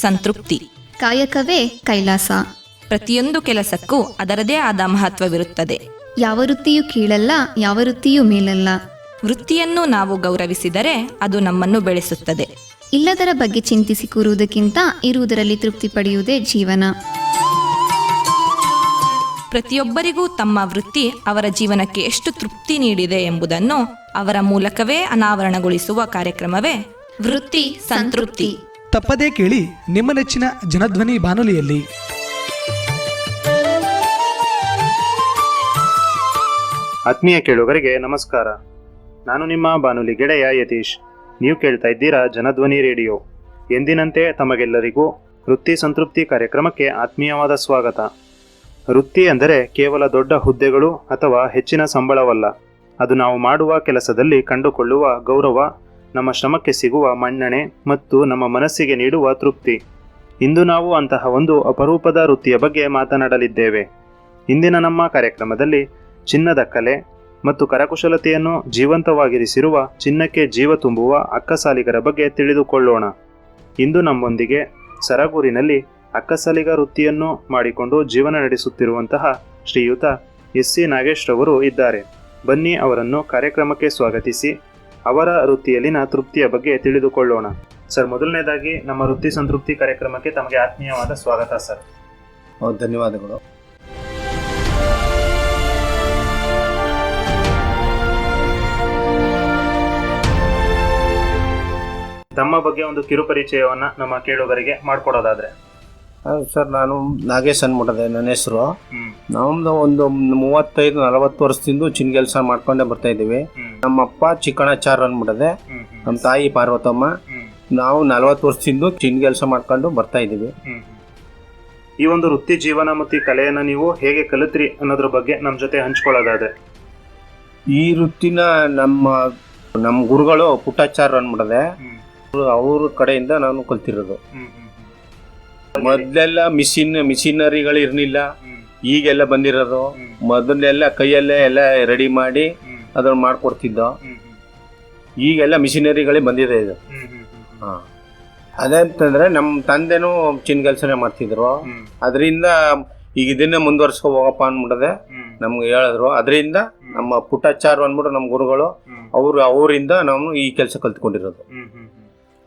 ಸಂತೃಪ್ತಿ. ಕಾಯಕವೇ ಕೈಲಾಸ. ಪ್ರತಿಯೊಂದು ಕೆಲಸಕ್ಕೂ ಅದರದೇ ಆದ ಮಹತ್ವವಿರುತ್ತದೆ. ಯಾವ ವೃತ್ತಿಯೂ ಕೀಳಲ್ಲ ಯಾವ ವೃತ್ತಿಯೂ ಮೇಲಲ್ಲ. ವೃತ್ತಿಯನ್ನು ನಾವು ಗೌರವಿಸಿದರೆ ಅದು ನಮ್ಮನ್ನು ಬೆಳೆಸುತ್ತದೆ. ಇಲ್ಲದರ ಬಗ್ಗೆ ಚಿಂತಿಸಿ ಕೂರುವುದಕ್ಕಿಂತ ಇರುವುದರಲ್ಲಿ ತೃಪ್ತಿ ಪಡೆಯುವುದೇ ಜೀವನ. ಪ್ರತಿಯೊಬ್ಬರಿಗೂ ತಮ್ಮ ವೃತ್ತಿ ಅವರ ಜೀವನಕ್ಕೆ ಎಷ್ಟು ತೃಪ್ತಿ ನೀಡಿದೆ ಎಂಬುದನ್ನು ಅವರ ಮೂಲಕವೇ ಅನಾವರಣಗೊಳಿಸುವ ಕಾರ್ಯಕ್ರಮವೇ ವೃತ್ತಿ ಸಂತೃಪ್ತಿ. ತಪ್ಪದೇ ಕೇಳಿ ನಿಮ್ಮ ನೆಚ್ಚಿನ ಜನಧ್ವನಿ ಬಾನುಲಿಯಲ್ಲಿ. ಆತ್ಮೀಯ ಕೇಳುಗರಿಗೆ ನಮಸ್ಕಾರ. ನಾನು ನಿಮ್ಮ ಬಾನುಲಿ ಗೆಳೆಯ ಯತೀಶ್. ನೀವು ಕೇಳ್ತಾ ಇದ್ದೀರಾ ಜನಧ್ವನಿ ರೇಡಿಯೋ. ಎಂದಿನಂತೆ ತಮಗೆಲ್ಲರಿಗೂ ವೃತ್ತಿ ಸಂತೃಪ್ತಿ ಕಾರ್ಯಕ್ರಮಕ್ಕೆ ಆತ್ಮೀಯವಾದ ಸ್ವಾಗತ. ವೃತ್ತಿ ಅಂದರೆ ಕೇವಲ ದೊಡ್ಡ ಹುದ್ದೆಗಳು ಅಥವಾ ಹೆಚ್ಚಿನ ಸಂಬಳವಲ್ಲ. ಅದು ನಾವು ಮಾಡುವ ಕೆಲಸದಲ್ಲಿ ಕಂಡುಕೊಳ್ಳುವ ಗೌರವ ನಮ್ಮ ಶ್ರಮಕ್ಕೆ ಸಿಗುವ ಮನ್ನಣೆ ಮತ್ತು ನಮ್ಮ ಮನಸ್ಸಿಗೆ ನೀಡುವ ತೃಪ್ತಿ. ಇಂದು ನಾವು ಅಂತಹ ಒಂದು ಅಪರೂಪದ ವೃತ್ತಿಯ ಬಗ್ಗೆ ಮಾತನಾಡಲಿದ್ದೇವೆ. ಇಂದಿನ ನಮ್ಮ ಕಾರ್ಯಕ್ರಮದಲ್ಲಿ ಚಿನ್ನದ ಕಲೆ ಮತ್ತು ಕರಕುಶಲತೆಯನ್ನು ಜೀವಂತವಾಗಿರಿಸಿರುವ ಚಿನ್ನಕ್ಕೆ ಜೀವ ತುಂಬುವ ಅಕ್ಕಸಾಲಿಗರ ಬಗ್ಗೆ ತಿಳಿದುಕೊಳ್ಳೋಣ. ಇಂದು ನಮ್ಮೊಂದಿಗೆ ಸರಗೂರಿನಲ್ಲಿ ಅಕ್ಕಸಾಲಿಗ ವೃತ್ತಿಯನ್ನು ಮಾಡಿಕೊಂಡು ಜೀವನ ನಡೆಸುತ್ತಿರುವಂತಹ ಶ್ರೀಯುತ ಎಸ್ ಸಿ ನಾಗೇಶ್ ರವರು ಇದ್ದಾರೆ. ಬನ್ನಿ ಅವರನ್ನು ಕಾರ್ಯಕ್ರಮಕ್ಕೆ ಸ್ವಾಗತಿಸಿ. ಅವರ ವೃತ್ತಿಯಲ್ಲಿನ ತೃಪ್ತಿಯ ಬಗ್ಗೆ ತಿಳಿದುಕೊಳ್ಳೋಣ. ಸರ್ ಮೊದಲನೇದಾಗಿ ನಮ್ಮ ವೃತ್ತಿ ಸಂತೃಪ್ತಿ ಕಾರ್ಯಕ್ರಮಕ್ಕೆ ತಮಗೆ ಆತ್ಮೀಯವಾದ ಸ್ವಾಗತ ಸರ್. ಧನ್ಯವಾದಗಳು. ತಮ್ಮ ಬಗ್ಗೆ ಒಂದು ಕಿರುಪರಿಚಯವನ್ನು ನಮ್ಮ ಕೇಳುಗರಿಗೆ ಮಾಡಿಕೊಡೋದಾದ್ರೆ. ಸರ್ ನಾನು ನಾಗೇಶ್ ಅನ್ಬಿಟ್ಟದೆ ನನ್ನ ಹೆಸರು. ನಮ್ದು ಒಂದು ಮೂವತ್ತೈದು ನಲವತ್ತು ವರ್ಷದಿಂದ ಚಿನ್ನ ಕೆಲಸ ಮಾಡ್ಕೊಂಡೆ ಬರ್ತಾ ಇದೀವಿ ನಮ್ಮಪ್ಪ ಚಿಕ್ಕಣಾಚಾರ್ ಅನ್ಬಿಟ್ಟದೆ ನಮ್ಮ ತಾಯಿ ಪಾರ್ವತಮ್ಮ. ನಾವು ನಲವತ್ತು ವರ್ಷದಿಂದ ಚಿನ್ನ ಕೆಲಸ ಮಾಡ್ಕೊಂಡು ಬರ್ತಾ ಹ್ಮ್. ಈ ಒಂದು ವೃತ್ತಿ ಜೀವನ ಮತ್ತು ಈ ಕಲೆಯನ್ನ ನೀವು ಹೇಗೆ ಕಲಿತ್ರಿ ಅನ್ನೋದ್ರ ಬಗ್ಗೆ ನಮ್ಮ ಜೊತೆ ಹಂಚ್ಕೊಳ್ಳೋದಾದ್ರೆ. ಈ ವೃತ್ತಿನ ನಮ್ಮ ನಮ್ಮ ಗುರುಗಳು ಪುಟ್ಟಾಚಾರ್ ಅನ್ಬಿಟ್ಟದೆ ಹ್ಮ್. ಅವ್ರ ಕಡೆಯಿಂದ ನಾನು ಕಲ್ತಿರೋದು. ಹ್ಮ್ ಹ್ಮ್. ಮೊದಲೆಲ್ಲ ಮಿಷಿನ್ ಮಿಷಿನರಿಗಳು ಇರಲಿಲ್ಲ. ಈಗೆಲ್ಲ ಬಂದಿರೋದು. ಮೊದಲೆಲ್ಲ ಕೈಯಲ್ಲೇ ಎಲ್ಲ ರೆಡಿ ಮಾಡಿ ಅದನ್ನ ಮಾಡ್ಕೊಡ್ತಿದ್ದೋ. ಈಗೆಲ್ಲ ಮಿಷಿನರಿಗಳೇ ಬಂದಿದೆ ಇದು. ಹ. ಅದಂತಂದ್ರೆ ನಮ್ಮ ತಂದೆನೂ ಚಿನ್ನ ಕೆಲಸನೇ ಮಾಡ್ತಿದ್ರು. ಅದರಿಂದ ಈಗ ಇದನ್ನೇ ಮುಂದುವರ್ಸ್ಕೊ ಹೋಗಪ್ಪ ಅನ್ಬಿಟ್ಟದೆ ನಮ್ಗೆ ಹೇಳಿದ್ರು. ಅದರಿಂದ ನಮ್ಮ ಪುಟಾಚಾರು ಅಂದ್ಬಿಟ್ಟು ನಮ್ಮ ಗುರುಗಳು ಅವರು ಅವರಿಂದ ನಾವು ಈ ಕೆಲಸ ಕಲ್ತ್ಕೊಂಡಿರೋದು.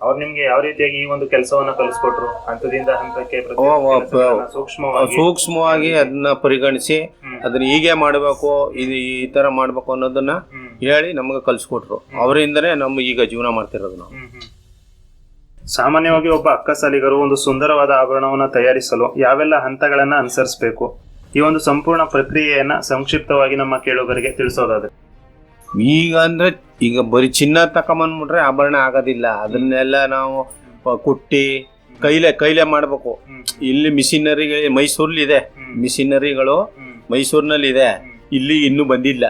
ಅವ್ರು ನಿಮ್ಗೆ ಯಾವ ರೀತಿಯಾಗಿ ಈ ಒಂದು ಕೆಲಸವನ್ನ ಕಲಿಸ್ಕೊಟ್ರು? ಹಂತದಿಂದ ಹಂತಕ್ಕೆ ಪ್ರತಿ ಓ, ಓ, ಕೆಲಸಗಳನ್ನ ಸೂಕ್ಷ್ಮವಾಗಿ? ಸೂಕ್ಷ್ಮವಾಗಿ ಅದನ್ನ ಪರಿಗಣಿಸಿ ಅದನ್ನ ಹೀಗೆ ಮಾಡಬೇಕು ಇದು ಈ ತರ ಮಾಡ್ಬೇಕು ಅನ್ನೋದನ್ನ ಹ್ಮ್. ಹೇಳಿ ನಮಗೆ ಕಲ್ಸ್ಕೊಟ್ರು. ಅವರಿಂದನೇ ನಮ್ಮ ಈಗ ಜೀವನ ಮಾಡ್ತಿರೋದು ನಾವು. ಹ್ಮ್ ಹ್ಮ್. ಸಾಮಾನ್ಯವಾಗಿ ಒಬ್ಬ ಅಕ್ಕ ಸಾಲಿಗರು ಒಂದು ಸುಂದರವಾದ ಆಭರಣವನ್ನು ತಯಾರಿಸಲು ಯಾವೆಲ್ಲ ಹಂತಗಳನ್ನ ಅನುಸರಿಸಬೇಕು? ಈ ಒಂದು ಸಂಪೂರ್ಣ ಪ್ರಕ್ರಿಯೆಯನ್ನ ಸಂಕ್ಷಿಪ್ತವಾಗಿ ನಮ್ಮ ಕೇಳುಗರಿಗೆ ತಿಳಿಸೋದಾದ್ರೆ. ಈಗ ಅಂದ್ರೆ ಈಗ ಬರೀ ಚಿನ್ನ ತಕೊಂಬಂದ್ಬಿಟ್ರೆ ಆಭರಣ ಆಗೋದಿಲ್ಲ. ಅದನ್ನೆಲ್ಲ ನಾವು ಕುಟ್ಟಿ ಕೈಲೆ ಕೈಲೆ ಮಾಡಬೇಕು. ಇಲ್ಲಿ ಮಿಷಿನರಿ ಮೈಸೂರಲ್ಲಿ ಇದೆ. ಮಿಷಿನರಿಗಳು ಮೈಸೂರಿನಲ್ಲಿ ಇದೆ ಇಲ್ಲಿ ಇನ್ನೂ ಬಂದಿಲ್ಲ.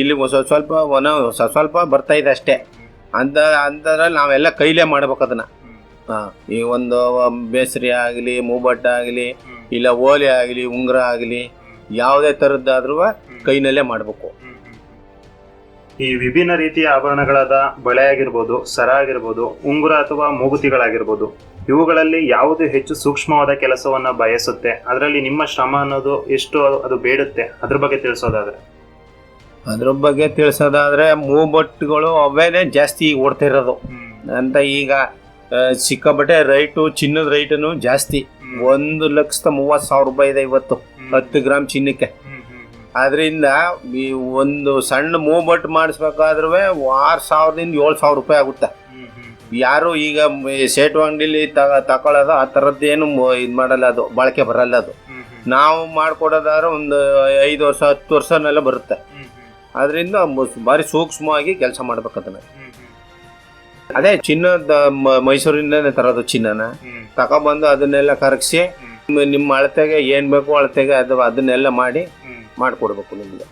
ಇಲ್ಲಿ ಸ್ವಲ್ಪ ಸ್ವಲ್ಪ ಒನ ಸ್ವಲ್ಪ ಸ್ವಲ್ಪ ಬರ್ತಾ ಇದೆ ಅಷ್ಟೇ. ಅಂತ ಅಂತದ್ರಲ್ಲಿ ನಾವೆಲ್ಲ ಕೈಲೇ ಮಾಡ್ಬೇಕು ಅದನ್ನ. ಈ ಒಂದು ಬೇಸರಿ ಆಗಲಿ ಮೂಬಟ್ಟ ಆಗಲಿ ಇಲ್ಲ ಓಲೆ ಆಗಲಿ ಉಂಗುರ ಆಗಲಿ ಯಾವುದೇ ಥರದ್ದಾದ್ರೂ ಕೈನಲ್ಲೇ ಮಾಡಬೇಕು. ಈ ವಿಭಿನ್ನ ರೀತಿಯ ಆಭರಣಗಳಾದ ಬಳೆ ಆಗಿರ್ಬೋದು ಸರ ಆಗಿರ್ಬೋದು ಉಂಗುರ ಅಥವಾ ಮೂಗುತಿಗಳಾಗಿರ್ಬೋದು ಇವುಗಳಲ್ಲಿ ಯಾವುದು ಹೆಚ್ಚು ಸೂಕ್ಷ್ಮವಾದ ಕೆಲಸವನ್ನು ಬಯಸುತ್ತೆ ಅದರಲ್ಲಿ ನಿಮ್ಮ ಶ್ರಮ ಅನ್ನೋದು ಎಷ್ಟು ಅದು ಬೇಡುತ್ತೆ ಅದ್ರ ಬಗ್ಗೆ ತಿಳಿಸೋದಾದ್ರೆ. ಅದ್ರ ಬಗ್ಗೆ ತಿಳಿಸೋದಾದ್ರೆ ಮೂಬಟ್ಟುಗಳು ಅವೇನೆ ಜಾಸ್ತಿ ಓಡ್ತಾ ಇರೋದು. ಅಂತ ಈಗ ಚಿಕ್ಕ ಸಿಕ್ಕಾಪಟ್ಟೆ ರೈಟು ಚಿನ್ನದ ರೈಟನು ಜಾಸ್ತಿ. ಒಂದು ಲಕ್ಷದ ಮೂವತ್ತು ಸಾವಿರ ರೂಪಾಯಿ ಇದೆ ಇವತ್ತು. ಹತ್ತು ಗ್ರಾಮ್ ಚಿನ್ನಕ್ಕೆ. ಅದರಿಂದ ಈ ಒಂದು ಸಣ್ಣ ಮೂವ್ಮೆಂಟ್ ಮಾಡಿಸ್ಬೇಕಾದ್ರೂ ಆರು ಸಾವಿರದಿಂದ ಏಳು ಸಾವಿರ ರೂಪಾಯಿ ಆಗುತ್ತೆ. ಯಾರು ಈಗ ಸೇಟು ಅಂಗಡಿಲಿ ತಗ ತಗೊಳ್ಳೋದು ಆ ಥರದ್ದೇನು ಇದು ಮಾಡಲ್ಲ ಅದು, ಬಳಕೆ ಬರಲ್ಲ ಅದು. ನಾವು ಮಾಡಿಕೊಡೋದಾದ್ರೆ ಒಂದು ಐದು ವರ್ಷ, ಹತ್ತು ವರ್ಷನೆಲ್ಲ ಬರುತ್ತೆ. ಅದರಿಂದ ಭಾರಿ ಸೂಕ್ಷ್ಮವಾಗಿ ಕೆಲಸ ಮಾಡ್ಬೇಕು ಅದನ್ನ ಅದೇ ಚಿನ್ನದ ಮೈಸೂರಿಂದನೇ ತರೋದು ಚಿನ್ನನ. ತಗೊಬಂದು ಅದನ್ನೆಲ್ಲ ಕರಗಿಸಿ, ನಿಮ್ಮ ಅಳತೆಗೆ ಏನು ಬೇಕು ಅಳತೆಗೆ ಅದು, ಅದನ್ನೆಲ್ಲ ಮಾಡಿ ಮಾಡಿಕೊಡ್ಬೇಕು ನಿಮಗೆ.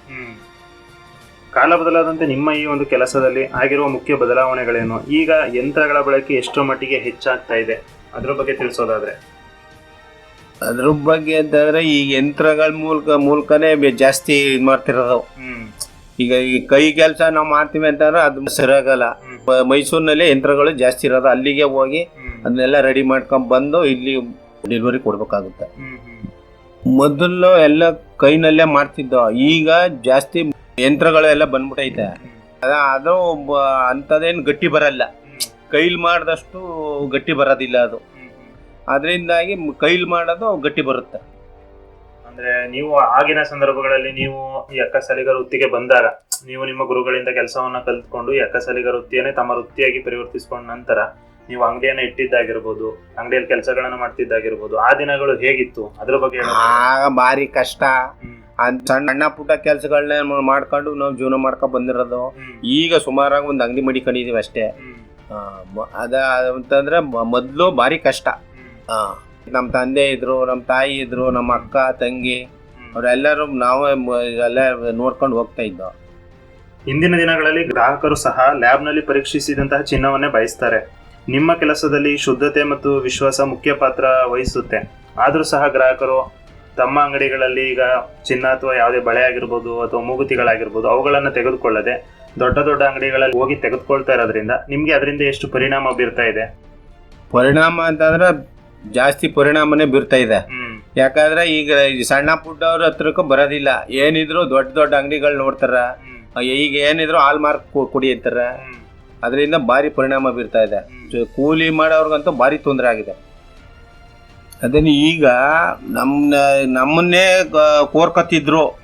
ಕಾಲ ಬದಲಾದಂತೆ ನಿಮ್ಮ ಈ ಒಂದು ಕೆಲಸದಲ್ಲಿ ಆಗಿರುವ ಮುಖ್ಯ ಬದಲಾವಣೆಗಳೇನು? ಈಗ ಯಂತ್ರಗಳ ಬಳಕೆ ಎಷ್ಟರ ಮಟ್ಟಿಗೆ ಹೆಚ್ಚಾಗ್ತಾ ಇದೆ. ಅದ್ರ ಬಗ್ಗೆ ತಿಳಿಸೋದಾದ್ರೆ. ಅದ್ರ ಬಗ್ಗೆ ಅಂತಂದ್ರೆ ಈ ಯಂತ್ರಗಳ ಮೂಲಕ ಮೂಲಕನೇ ಬೆ- ಜಾಸ್ತಿ ಇದು ಮಾಡ್ತಿರೋದು. ಈಗ ಈ ಕೈ ಕೆಲಸ ನಾವು ಮಾಡ್ತೀವಿ ಅಂತಂದ್ರೆ ಅದು ಸರಿಯಾಗಲ್ಲ. ಮ- ಮೈಸೂರಿನಲ್ಲಿ ಯಂತ್ರಗಳು ಜಾಸ್ತಿ ಇರೋದು. ಅಲ್ಲಿಗೆ ಹೋಗಿ ಅದನ್ನೆಲ್ಲ ರೆಡಿ ಮಾಡ್ಕೊಂಡ್ ಬಂದು ಇಲ್ಲಿ ಡೆಲಿವರಿ ಕೊಡ್ಬೇಕಾಗುತ್ತೆ. ಮೊದಲು ಎಲ್ಲ ಕೈನಲ್ಲೇ ಮಾಡ್ತಿದ್ದೋ, ಈಗ ಜಾಸ್ತಿ ಯಂತ್ರಗಳು ಎಲ್ಲ ಬಂದ್ಬಿಟ್ಟೈತೆ ಅದ ಒಬ್ಬ ಅಂಥದ್ದೇನು ಗಟ್ಟಿ ಬರಲ್ಲ. ಕೈಲಿ ಮಾಡಿದಷ್ಟು ಗಟ್ಟಿ ಬರೋದಿಲ್ಲ ಅದು. ಅದರಿಂದಾಗಿ ಕೈಲಿ ಮಾಡೋದು ಗಟ್ಟಿ ಬರುತ್ತೆ. ಅಂದ್ರೆ ನೀವು ಆಗಿನ ಸಂದರ್ಭಗಳಲ್ಲಿ ನೀವು ಈ ಸಲಿಗರ ವೃತ್ತಿಗೆ ಬಂದಾಗ, ನೀವು ನಿಮ್ಮ ಗುರುಗಳಿಂದ ಕೆಲಸವನ್ನ ಕಲ್ತ್ಕೊಂಡು ಈ ಸಲಿಗರ ವೃತ್ತಿಯನ್ನೇ ತಮ್ಮ ವೃತ್ತಿಯಾಗಿ ಪರಿವರ್ತಿಸಿಕೊಂಡ ನಂತರ ನೀವು ಅಂಗಡಿಯನ್ನ ಇಟ್ಟಿದ್ದಾಗಿರ್ಬೋದು ಅಂಗಡಿಯಲ್ಲಿ ಕೆಲಸಗಳನ್ನ ಮಾಡ್ತಿದ್ದಾಗಿರ್ಬೋದು ಆ ದಿನಗಳು ಹೇಗಿತ್ತು ಅದ್ರ ಬಗ್ಗೆ. ಆಗ ಭಾರಿ ಕಷ್ಟ. ಅದ್ ಸಣ್ಣ ಸಣ್ಣ ಪುಟ್ಟ ಕೆಲಸಗಳನ್ನ ಮಾಡ್ಕೊಂಡು ನಾವು ಜೀವನ ಮಾಡ್ಕೊಂಡ್ ಬಂದಿರೋದು ಹ್ಮ್. ಈಗ ಸುಮಾರಾಗಿ ಒಂದು ಅಂಗಡಿ ಮಡಿಕೊಂಡಿದೀವಿ ಅಷ್ಟೇ ಹ್ಮ್. ಆ, ಮ- ಅದ ಅಂತಂದ್ರೆ ಮ- ಮೊದ್ಲು ಭಾರಿ ಕಷ್ಟ ಹ್ಮ್. ನಮ್ಮ ತಂದೆ ಇದ್ರು ನಮ್ಮ ತಾಯಿ ಇದ್ರು ನಮ್ಮ ಅಕ್ಕ ತಂಗಿ ಹ್ಮ್. ಅವರೆಲ್ಲರೂ ನಾವೇ ಮ- ಎಲ್ಲ ನೋಡ್ಕೊಂಡು ಹೋಗ್ತಾ ಇದ್ದೋ ಇಂದಿನ ದಿನಗಳಲ್ಲಿ ಗ್ರಾಹಕರು ಸಹ ಲ್ಯಾಬ್ನಲ್ಲಿ ಪರೀಕ್ಷಿಸಿದಂತಹ ಚಿನ್ನವನ್ನೇ ಬಯಸ್ತಾರೆ ನಿಮ್ಮ ಕೆಲಸದಲ್ಲಿ ಶುದ್ಧತೆ ಮತ್ತು ವಿಶ್ವಾಸ ಮುಖ್ಯ ಪಾತ್ರ ವಹಿಸುತ್ತೆ. ಆದರೂ ಸಹ ಗ್ರಾಹಕರು ತಮ್ಮ ಅಂಗಡಿಗಳಲ್ಲಿ ಈಗ ಚಿನ್ನ ಅಥವಾ ಯಾವುದೇ ಬಳೆ ಆಗಿರ್ಬೋದು ಅಥವಾ ಮೂಗುತಿಗಳಾಗಿರ್ಬೋದು ಅವುಗಳನ್ನು ತೆಗೆದುಕೊಳ್ಳದೆ ದೊಡ್ಡ ದೊಡ್ಡ ಅಂಗಡಿಗಳಲ್ಲಿ ಹೋಗಿ ತೆಗೆದುಕೊಳ್ತಾ ಇರೋದ್ರಿಂದ ನಿಮಗೆ ಅದರಿಂದ ಎಷ್ಟು ಪರಿಣಾಮ ಬೀರ್ತಾ ಇದೆ? ಪರಿಣಾಮ ಅಂತಂದ್ರೆ ಜಾಸ್ತಿ ಪರಿಣಾಮನೇ ಬೀರ್ತಾ ಇದೆ. ಯಾಕಂದ್ರೆ ಈಗ ಸಣ್ಣ ಪುಟ್ಟ ಅವ್ರ ಹತ್ರಕ್ಕೂ ಬರೋದಿಲ್ಲ. ಏನಿದ್ರು ದೊಡ್ಡ ದೊಡ್ಡ ಅಂಗಡಿಗಳು ನೋಡ್ತಾರ. ಈಗ ಏನಿದ್ರು ಹಾಲ್ ಮಾರ್ಕ್ ಕುಡಿಯತ್ತಾರ. ಅದರಿಂದ ಭಾರಿ ಪರಿಣಾಮ ಬೀರ್ತಾ ಇದೆ. ಕೂಲಿ ಮಾಡೋರ್ಗಂತೂ ಭಾರಿ ತೊಂದರೆ ಆಗಿದೆ. ಅದನ್ನ ಈಗ ನಮ್ಮ ನಮ್ಮನ್ನೇ ಕೋರ್ಕತ್ತಿದ್ರು.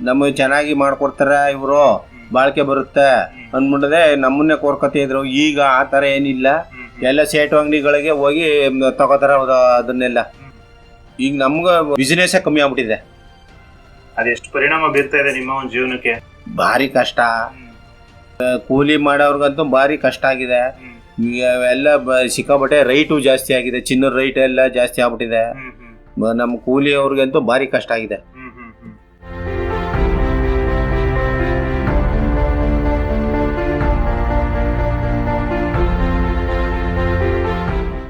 ನಮಗೆ ಚೆನ್ನಾಗಿ ಮಾಡ್ಕೊಡ್ತಾರ ಇವರು. ಬಾಳ್ಕೆ ಬರುತ್ತೆ. ಅಂದ್ಬಿಟ್ಟದೆ ನಮ್ಮನ್ನೇ ಕೋರ್ಕತ್ತಿದ್ರು ಈಗ ಆ ಥರ ಏನಿಲ್ಲ. ಎಲ್ಲ ಸೇಟು ಅಂಗಡಿಗಳಿಗೆ ಹೋಗಿ ತಗೋತಾರ ಅದನ್ನೆಲ್ಲ. ಈಗ ನಮ್ಗೆ ಬಿಸಿನೆಸ್ ಕಮ್ಮಿ ಆಗ್ಬಿಟ್ಟಿದೆ. ಅದೆಷ್ಟು ಪರಿಣಾಮ ಬೀರ್ತಾ ಇದೆ ನಿಮ್ಮ ಒಂದು ಜೀವನಕ್ಕೆ? ಭಾರಿ ಕಷ್ಟ. ಕೂಲಿ ಮಾಡೋರ್ಗಂತೂ ಭಾರಿ ಕಷ್ಟ ಆಗಿದೆ. ಈಗ ಎಲ್ಲ ಸಿಕ್ಕಾಪಟ್ಟೆ ರೈಟು ಜಾಸ್ತಿ ಆಗಿದೆ. ಚಿನ್ನದ ರೈಟ್ ಎಲ್ಲ ಜಾಸ್ತಿ ಆಗ್ಬಿಟ್ಟಿದೆ. ನಮ್ಮ ಕೂಲಿ ಅವ್ರಿಗಂತೂ ಭಾರಿ ಕಷ್ಟ ಆಗಿದೆ.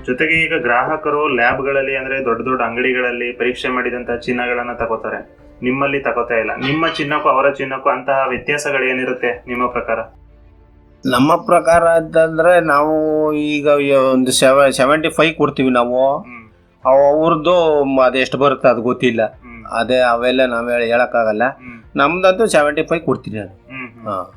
ಜೊತೆಗೆ ಈಗ ಗ್ರಾಹಕರು ಲ್ಯಾಬ್ಗಳಲ್ಲಿ ಅಂದ್ರೆ ದೊಡ್ಡ ದೊಡ್ಡ ಅಂಗಡಿಗಳಲ್ಲಿ ಪರೀಕ್ಷೆ ಮಾಡಿದಂತಹ ಚಿನ್ನಗಳನ್ನ ತಗೋತಾರೆ. ನಿಮ್ಮಲ್ಲಿ ತಗೋತಾ ಇಲ್ಲ. ನಿಮ್ಮ ಚಿನ್ನಕ್ಕೂ ಅವರ ಚಿನ್ನಕ್ಕೂ ಅಂತಹ ವ್ಯತ್ಯಾಸಗಳು ಏನಿರುತ್ತೆ ನಿಮ್ಮ ಪ್ರಕಾರ? ನಮ್ಮ ಪ್ರಕಾರ ಅಂತಂದ್ರೆ ನಾವು ಈಗ ಒಂದು ಸೆವೆ ಸೆವೆಂಟಿ ಫೈವ್ ಕೊಡ್ತೀವಿ ನಾವು. ಅವ್ರದ್ದು ಅದೆಷ್ಟು ಬರುತ್ತೆ ಅದು ಗೊತ್ತಿಲ್ಲ. ಅದೇ ಅವೆಲ್ಲ ನಾವು ಹೇಳಕ್ಕಾಗಲ್ಲ. ನಮ್ದಂತೂ ಸೆವೆಂಟಿ ಫೈವ್ ಕೊಡ್ತೀನಿ ನಾನು. ಹಾ.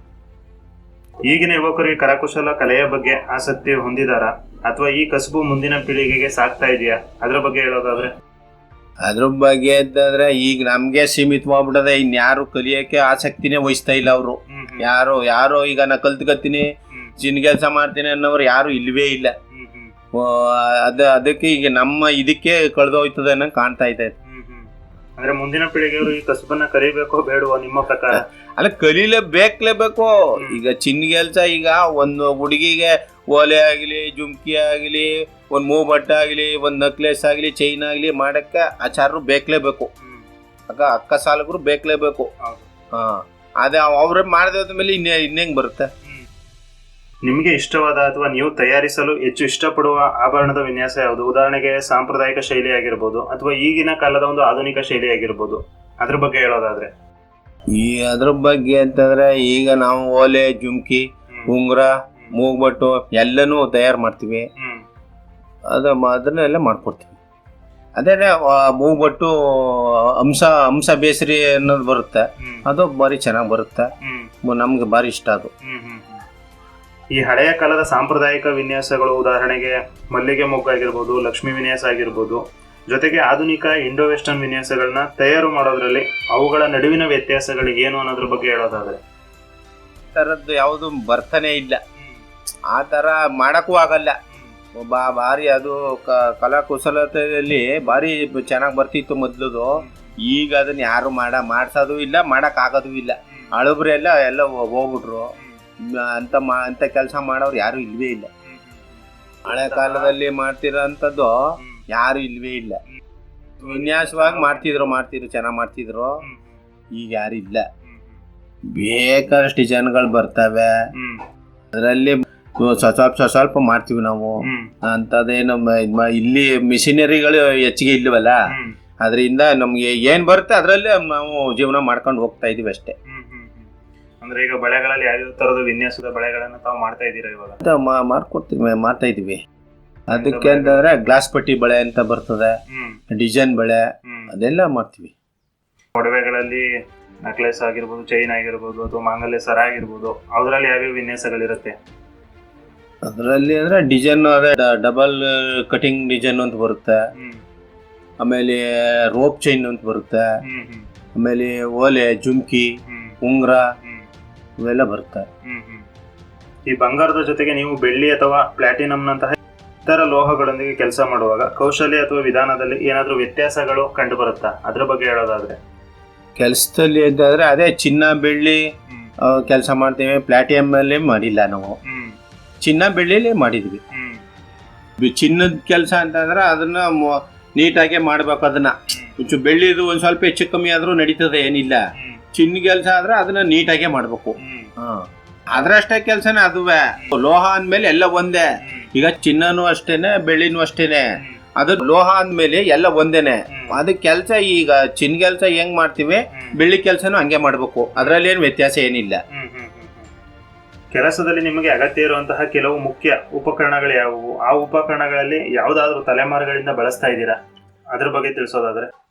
ಈಗಿನ ಯುವಕರಿಗೆ ಈ ಕರಕುಶಲ ಕಲೆಯ ಬಗ್ಗೆ ಆಸಕ್ತಿ ಹೊಂದಿದಾರ? ಅಥವಾ ಈ ಕಸುಬು ಮುಂದಿನ ಪೀಳಿಗೆಗೆ ಸಾಕ್ತಾ ಇದೆಯಾ? ಅದ್ರ ಬಗ್ಗೆ ಹೇಳೋದಾದ್ರೆ. ಅದ್ರ ಬಗ್ಗೆ ಅಂತಂದ್ರೆ ಈಗ ನಮ್ಗೆ ಸೀಮಿತವಾಗ್ಬಿಟ್ಟದೆ ಇನ್ಯಾರು ಕಲಿಯಕ್ಕೆ ಆಸಕ್ತಿನೇ ವಹಿಸ್ತಾ ಇಲ್ಲ ಅವರು. ಯಾರು ಯಾರು ಈಗ ನಾ ಕಲ್ತ್ಕತ್ತೀನಿ ಚಿನ್ ಕೆಲಸ ಮಾಡ್ತೀನಿ ಅನ್ನೋರು ಯಾರು ಇಲ್ವೇ ಇಲ್ಲ. ಅದ ಅದಕ್ಕೆ ಈಗ ನಮ್ಮ ಇದಕ್ಕೆ ಕಳೆದೋಯ್ತದೆ ಅನ್ನೋ ಕಾಣ್ತಾ ಇದೆ. ಅಂದ್ರೆ ಮುಂದಿನ ಪೀಳಿಗೆಯವರು ಈ ಕಸಬನ್ನ ಕಲಿಬೇಕೋ ಬೇಡವೋ ನಿಮ್ಮ ಪ್ರಕಾರ ಅಲ್ಲ ಕಲೀಲೇ ಬೇಕಲೇಬೇಕು. ಈಗ ಚಿನ್ನ ಕೆಲಸ ಈಗ ಒಂದು ಹುಡುಗಿಗೆ ಓಲೆ ಆಗಲಿ ಜುಮ್ಕಿ ಆಗಲಿ ಒಂದು ಮೂ ಬಟ್ಟ ಆಗಲಿ ಒಂದು ನಕ್ಲೆಸ್ ಆಗಲಿ ಚೈನ್ ಆಗಲಿ ಮಾಡಕ್ಕೆ ಆಚಾರರು ಬೇಕಲೇಬೇಕು. ಅಕ್ಕ ಅಕ್ಕ ಸಾಲಕರು ಬೇಕಲೇಬೇಕು ಬೇಕು ಹಾ ಅದೇ ಅವ್ರೇ ಮಾಡಿದ ಮೇಲೆ ಇನ್ನೇ ಇನ್ನೇಂಗ್ ಬರುತ್ತೆ. ನಿಮಗೆ ಇಷ್ಟವಾದ ಅಥವಾ ನೀವು ತಯಾರಿಸಲು ಹೆಚ್ಚು ಇಷ್ಟಪಡುವ ಆಭರಣದ ವಿನ್ಯಾಸ ಯಾವುದು? ಉದಾಹರಣೆಗೆ ಸಾಂಪ್ರದಾಯಿಕ ಶೈಲಿ ಆಗಿರ್ಬೋದು ಅಥವಾ ಈಗಿನ ಕಾಲದ ಒಂದು ಆಧುನಿಕ ಶೈಲಿ ಆಗಿರ್ಬೋದು ಅದ್ರ ಬಗ್ಗೆ ಹೇಳೋದಾದ್ರೆ. ಈ ಅದ್ರ ಬಗ್ಗೆ ಅಂತಂದ್ರೆ ಈಗ ನಾವು ಓಲೆ ಜುಮ್ಕಿ. ಉಂಗುರ ಮೂಗ್ಬಟ್ಟು ಎಲ್ಲನೂ ತಯಾರು ಮಾಡ್ತೀವಿ. ಅದ ಅದನ್ನೆಲ್ಲ ಮಾಡ್ಕೊಡ್ತೀವಿ. ಅದೇ ಮೂಗ್ಬಟ್ಟು ಅಂಶ ಅಂಶ ಬೇಸರಿ ಅನ್ನೋದು ಬರುತ್ತೆ. ಅದು ಭಾರಿ ಚೆನ್ನಾಗಿ ಬರುತ್ತೆ. ನಮ್ಗೆ ಭಾರಿ ಇಷ್ಟ ಅದು. ಈ ಹಳೆಯ ಕಾಲದ ಸಾಂಪ್ರದಾಯಿಕ ವಿನ್ಯಾಸಗಳು ಉದಾಹರಣೆಗೆ ಮಲ್ಲಿಗೆ ಮೊಗ್ಗು ಆಗಿರ್ಬೋದು, ಲಕ್ಷ್ಮಿ ವಿನ್ಯಾಸ ಆಗಿರ್ಬೋದು, ಜೊತೆಗೆ ಆಧುನಿಕ ಇಂಡೋ ವೆಸ್ಟರ್ನ್ ವಿನ್ಯಾಸಗಳನ್ನ ತಯಾರು ಮಾಡೋದ್ರಲ್ಲಿ ಅವುಗಳ ನಡುವಿನ ವ್ಯತ್ಯಾಸಗಳು ಏನು ಅನ್ನೋದ್ರ ಬಗ್ಗೆ ಹೇಳೋದಾದ್ರೆ. ಥರದ್ದು ಯಾವುದು ಬರ್ತಾನೆ ಇಲ್ಲ. ಆ ಥರ ಮಾಡೋಕ್ಕೂ ಆಗಲ್ಲ. ಬಾ, ಭಾರಿ ಅದು ಕ- ಕಲಾ ಕುಶಲತೆಯಲ್ಲಿ ಭಾರಿ ಚೆನ್ನಾಗಿ ಬರ್ತಿತ್ತು ಮೊದಲದು. ಈಗ ಅದನ್ನ ಯಾರು ಮಾಡ, ಮಾಡ್ಸೋದು ಇಲ್ಲ, ಮಾಡಕ್ ಆಗೋದು ಇಲ್ಲ. ಹಳಬ್ರೆಲ್ಲ ಎಲ್ಲ ಹೋಗ್ಬಿಟ್ರು. ಅಂತ ಮಾ ಅಂತ ಕೆಲಸ ಮಾಡೋರು ಯಾರು ಇಲ್ವೇ ಇಲ್ಲ. ಹಳೆ ಕಾಲದಲ್ಲಿ ಮಾಡ್ತಿರೋ ಅಂಥದ್ದು ಯಾರು ಇಲ್ವೇ ಇಲ್ಲ. ವಿನ್ಯಾಸವಾಗಿ ಮಾಡ್ತಿದ್ರು ಮಾಡ್ತಿದ್ರು ಚೆನ್ನಾಗಿ ಮಾಡ್ತಿದ್ರು. ಈಗ ಯಾರು ಇಲ್ಲ. ಬೇಕಷ್ಟು ಜನಗಳು ಬರ್ತವೆ. ಅದರಲ್ಲಿ ಸ್ವಲ್ಪ ಸ್ವಲ್ಪ ಮಾಡ್ತೀವಿ ನಾವು. ಇದ್ ಇಲ್ಲಿ ಮಿಷಿನರಿಗಳು ಹೆಚ್ಚಿಗೆ ಇಲ್ವಲ್ಲ? ಅದರಿಂದ ನಮಗೆ ಏನು ಬರುತ್ತೆ ಅದರಲ್ಲೇ ನಾವು ಜೀವನ ಮಾಡ್ಕೊಂಡು ಹೋಗ್ತಾ ಇದೀವಿ ಅಷ್ಟೇ. ಅಂದ್ರೆ ಈಗ ಬಳೆಗಳಲ್ಲಿ ಯಾವ ತರದ ವಿನ್ಯಾಸದ ಬಳೆಗಳನ್ನ ತಾವು ಮಾಡ್ತಾ ಇದ್ದೀರಾ ಇವಾಗ? ಮಾಡ್ಕೊಡ್ತೀವಿ ಮಾಡ್ತಾ ಇದೀವಿ ಅದಕ್ಕೆ ಅಂತಂದ್ರೆ ಗ್ಲಾಸ್ ಪಟ್ಟಿ ಬಳೆ ಅಂತ ಬರ್ತದೆ ಡಿಸೈನ್ ಬಳೆ ಅದೆಲ್ಲ ಮಾಡ್ತೀವಿ. ಒಡವೆಗಳಲ್ಲಿ ನೆಕ್ಲೆಸ್ ಆಗಿರ್ಬೋದು ಚೈನ್ ಆಗಿರ್ಬೋದು ಅಥವಾ ಮಾಂಗಲ್ಯ ಸರ ಆಗಿರ್ಬೋದು ಅದರಲ್ಲಿ ಯಾವ್ಯಾವ ವಿನ್ಯಾಸಗಳಿರುತ್ತೆ? ಅದರಲ್ಲಿ ಅಂದ್ರೆ ಡಿಸೈನ್ ಅದೇ ಡಬಲ್ ಕಟಿಂಗ್ ಡಿಸೈನ್ ಅಂತ ಬರುತ್ತೆ. ಆಮೇಲೆ ರೋಪ್ ಚೈನ್ ಅಂತ ಬರುತ್ತೆ. ಆಮೇಲೆ ಓಲೆ ಜುಮ್ಕಿ ಉಂಗ್ರ ಇವೆಲ್ಲ ಬರುತ್ತೆ ಹ್ಮ್ ಹ್ಮ್. ಈ ಬಂಗಾರದ ಜೊತೆಗೆ ನೀವು ಬೆಳ್ಳಿ ಅಥವಾ ಪ್ಲಾಟಿನಂನಂತಹ ಇತರ ಲೋಹಗಳೊಂದಿಗೆ ಕೆಲಸ ಮಾಡುವಾಗ ಕೌಶಲ್ಯ ಅಥವಾ ವಿಧಾನದಲ್ಲಿ ಏನಾದರೂ ವ್ಯತ್ಯಾಸಗಳು ಕಂಡು ಬರುತ್ತಾ ಅದ್ರ ಬಗ್ಗೆ ಹೇಳೋದಾದ್ರೆ. ಕೆಲಸದಲ್ಲಿ ಅಂತಂದ್ರೆ ಅದೇ ಚಿನ್ನ ಬೆಳ್ಳಿ ಹ್ಮ್. ಕೆಲಸ ಮಾಡ್ತೀವಿ. ಪ್ಲಾಟಿಯಂ ಅಲ್ಲಿ ಮಾಡಿಲ್ಲ ನಾವು. ಹ್ಮ್. ಚಿನ್ನ ಬೆಳ್ಳಿಲಿ ಮಾಡಿದ್ವಿ. ಹ್ಮ್. ಬಿ- ಚಿನ್ನದ ಕೆಲಸ ಅಂತಂದ್ರೆ ಅದನ್ನ ಮೊ- ನೀಟಾಗೆ ಮಾಡ್ಬೇಕು ಅದನ್ನ. ಒಂಚೂರು ಬೆಳ್ಳಿದು ಒಂದ್ ಸ್ವಲ್ಪ ಹೆಚ್ಚು ಕಮ್ಮಿ ಆದ್ರೂ ನಡೀತದೆ ಏನಿಲ್ಲ. ಹ್ಮ್. ಚಿನ್ನ ಕೆಲಸ ಆದ್ರೆ ಅದನ್ನ ನೀಟಾಗೆ ಮಾಡ್ಬೇಕು. ಅದ್ರಷ್ಟೇ ಕೆಲಸನೇ ಅದುವೆ. ಲೋಹ ಅಂದ್ಮೇಲೆ ಎಲ್ಲ ಒಂದೇ. ಈಗ ಚಿನ್ನನೂ ಅಷ್ಟೇನೆ, ಬೆಳ್ಳಿನೂ ಅಷ್ಟೇನೆ. ಅದು ಲೋಹ ಅಂದ್ಮೇಲೆ ಎಲ್ಲ ಒಂದೇನೆ. ಅದು ಕೆಲಸ ಈಗ ಚಿನ್ನ ಕೆಲಸ ಹೆಂಗ್ ಮಾಡ್ತೀವಿ, ಬೆಳ್ಳಿ ಕೆಲಸನೂ ಹಂಗೆ ಮಾಡ್ಬೇಕು. ಅದ್ರಲ್ಲಿ ಏನು ವ್ಯತ್ಯಾಸ ಏನಿಲ್ಲ. ಕೆಲಸದಲ್ಲಿ ನಿಮಗೆ ಅಗತ್ಯ ಇರುವಂತಹ ಕೆಲವು ಮುಖ್ಯ ಉಪಕರಣಗಳು ಯಾವುವು? ಆ ಉಪಕರಣಗಳಲ್ಲಿ ಯಾವ್ದಾದ್ರು ತಲೆಮಾರುಗಳಿಂದ ಬಳಸ್ತಾ ಇದ್ದೀರಾ? ಅದ್ರ ಬಗ್ಗೆ ತಿಳಿಸೋದಾದ್ರೆ.